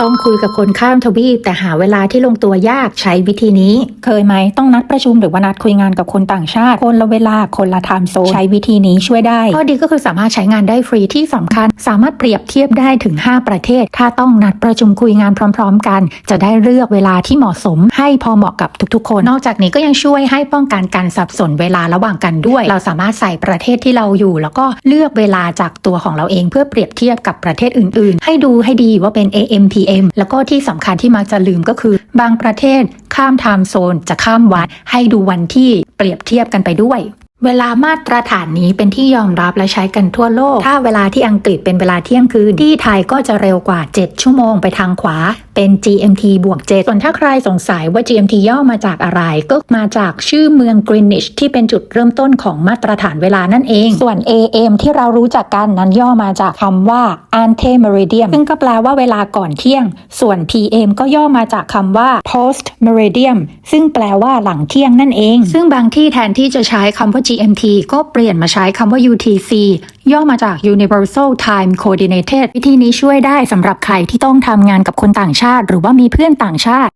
ต้องคุยกับคนข้ามทวีปแต่หาเวลาที่ลงตัวยากใช้วิธีนี้ เคยไหมต้องนัดประชุมหรือว่านัดคุยงานกับคนต่างชาติ คนละเวลาคนละไทม์โซนใช้วิธีนี้ช่วยได้ข้อดีก็คือสามารถใช้งานได้ฟรีที่สำคัญ สามารถเปรียบเทียบได้ถึง 5 ประเทศ ถ้าต้องนัดประชุมคุยงานพร้อม ๆ กัน จะได้เลือกเวลาที่เหมาะสม ให้พอเหมาะกับทุกๆ คน นอกจากนี้ก็ยังช่วยให้ป้องกันการสับสนเวลาระหว่างกันด้วย เราสามารถใส่ประเทศที่เราอยู่ แล้วก็เลือกเวลาจากตัวของเราเองเพื่อเปรียบเทียบกับประเทศอื่น ๆ ให้ดูให้ดีว่าเป็น AM PM แล้วก็ที่สำคัญที่มักจะลืมก็คือ บางประเทศข้ามไทม์โซนจะข้ามวันให้ดูวันที่เปรียบเทียบกันไปด้วยเวลามาตรฐานนี้เป็นที่ยอมรับและใช้กันทั่วโลก ถ้าเวลาที่อังกฤษเป็นเวลาเที่ยงคืน ที่ไทยก็จะเร็วกว่า 7 ชั่วโมงไปทางขวาเป็น GMT บวก 7 ส่วนถ้าใครสงสัยว่า GMT ย่อมาจากอะไร ก็มาจากชื่อเมือง Greenwich ที่เป็นจุดเริ่มต้นของมาตรฐานเวลานั่นเอง ส่วน AM ที่เรารู้จักกันนั้นย่อมาจากคำว่า ante meridian ซึ่งก็แปลว่าเวลาก่อนเที่ยง ส่วน PM ก็ย่อมาจากคำว่า post meridian ซึ่งแปลว่าหลังเที่ยงนั่นเอง ซึ่งบางที่แทนที่จะใช้คำว่า GMT ก็เปลี่ยนมาใช้คำว่า UTC ย่อมาจาก Universal Time Coordinated วิธีนี้ช่วยได้สำหรับใครที่ต้องทำงานกับคนต่างชาติ หรือว่ามีเพื่อนต่างชาติ